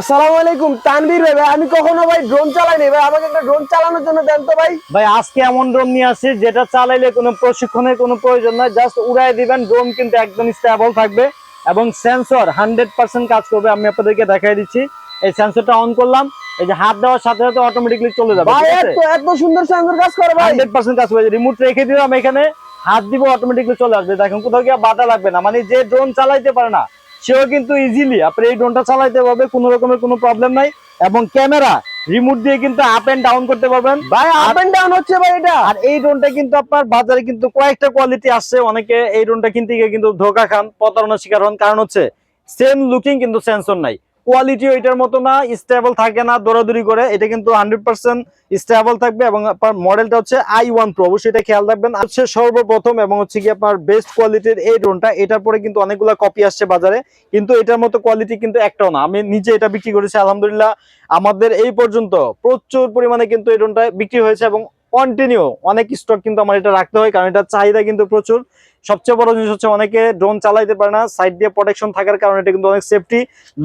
আসসালামু আলাইকুম তানভীর ভাই। আমি কখনো ভাই ড্রোন ভাই আমাকে একটা ড্রোন চালানোর জন্য দেন তো ভাই। ভাই আজকে এমন ড্রোন নিয়ে আসছি যেটা চালাইলে কোনো প্রশিক্ষণের কোনো প্রয়োজন নাই জাস্ট উড়াই দিবেন ড্রোন কিন্তু একদম স্টেবল থাকবে এবং সেন্সর হান্ড্রেড পার্সেন্ট কাজ করবে। আমি আপনাদেরকে দেখাই দিচ্ছি। এই সেন্সরটা অন করলাম। এই যে হাত দেওয়ার সাথে সাথে অটোমেটিকলি চলে যাবে ভাই এত এত সুন্দর সেন্সর কাজ করে ভাই। হান্ড্রেড পার্সেন্ট কাজ করবে রিমোট রেখে দিলাম এখানে। হাত দিব অটোমেটিকলি চলে আসবে। দেখেন কোথাও গিয়ে বাধা লাগবে না। মানে যে ড্রোন চালাইতে পারে না সেও কিন্তু ইজিলি আপনি এই ড্রোনটা চালাইতে পারবে কোনো রকমের কোনো প্রবলেম নাই। এবং ক্যামেরা রিমোট দিয়ে কিন্তু আপ এন্ড ডাউন করতে পারবেন। ভাই আপ এন্ড ডাউন হচ্ছে ভাই এটা। আর এই ড্রোনটা কিন্তু আপনার বাজারে কিন্তু কয়েকটা কোয়ালিটি আসছে। অনেকে এই ড্রোনটা কিনতে গিয়ে কিন্তু ধোকা খান প্রতারণার শিকার হন। কারণ হচ্ছে সেম লুকিং কিন্তু সেন্সর নাই। কোয়ালিটি ওইটার মতো না স্টেবল থাকে না, দৌড়াদৌড়ি করে। এটা কিন্তু হান্ড্রেড পার্সেন্ট স্টেবল থাকবে এবং আপনার মডেলটা হচ্ছে আই ওয়ান প্রো অবশ্যই এটা খেয়াল রাখবেন। হচ্ছে সর্বপ্রথম এবং হচ্ছে কি আপনার বেস্ট কোয়ালিটির এই ড্রোনটা এটার পরে কিন্তু অনেকগুলো কপি আসছে বাজারে। কিন্তু এটার মতো কোয়ালিটি কিন্তু একটাও না। আমি নিজে এটা বিক্রি করেছি, আলহামদুলিল্লাহ। আমাদের এই পর্যন্ত প্রচুর পরিমাণে কিন্তু এই ড্রোনটা বিক্রি হয়েছে এবং কন্টিনিউ অনেক স্টক কিন্তু আমার এটা রাখতে হয় কারণ এটা চাহিদা কিন্তু প্রচুর। সবচেয়ে বড় জিনিস হচ্ছে অনেকে ড্রোন চালাইতে পারে না সাইড দিয়ে প্রোটেকশন থাকার কারণে এটা কিন্তু অনেক সেফটি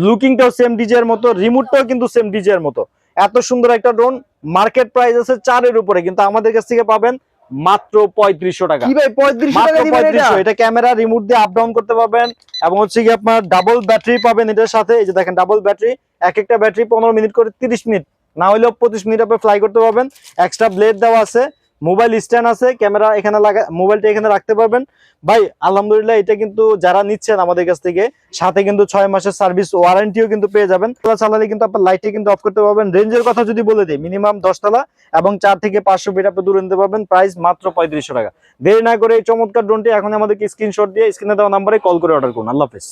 লুকিংটাও সেম ডিজের মতো রিমোটটাও কিন্তু সেম ডিজের মতো। এত সুন্দর একটা ড্রোন মার্কেট প্রাইস আছে চারের উপরে কিন্তু আমাদের কাছ থেকে পাবেন মাত্র পঁয়ত্রিশশো টাকা। পঁয়ত্রিশশো এটা? ক্যামেরা রিমোট দিয়ে আপ ডাউন করতে পারবেন এবং হচ্ছে কি আপনার ডাবল ব্যাটারি পাবেন এটার সাথে। এই যে দেখেন ডাবল ব্যাটারি এক একটা ব্যাটারি পনেরো মিনিট করে তিরিশ মিনিট না হলেও পঁচিশ মিনিট আপনি ফ্লাই করতে পারবেন। এক্সট্রা ব্লেড দেওয়া আছে মোবাইল স্ট্যান্ড আছে ক্যামেরা এখানে লাগা মোবাইলটা এখানে রাখতে পারবেন। ভাই, আলহামদুলিল্লাহ এটা কিন্তু যারা নিচ্ছেন আমাদের কাছ থেকে, সাথে কিন্তু ছয় মাসের সার্ভিস ওয়ারেন্টিও কিন্তু পেয়ে যাবেন। চালালে কিন্তু আপনার লাইটে কিন্তু অফ করতে পারবেন। রেঞ্জের কথা যদি বলে দিই মিনিমাম দশতলা এবং চার থেকে পাঁচশো ফিট আপনি দূরে নিতে পারবেন প্রাইস মাত্র পঁয়ত্রিশশো টাকা। দেরি না করে এই চমৎকার ড্রোনটি এখন আমাদেরকে স্ক্রিনশট দিয়ে স্ক্রিনে দেওয়া নাম্বারে কল করে অর্ডার করুন। আল্লাহ হাফেজ।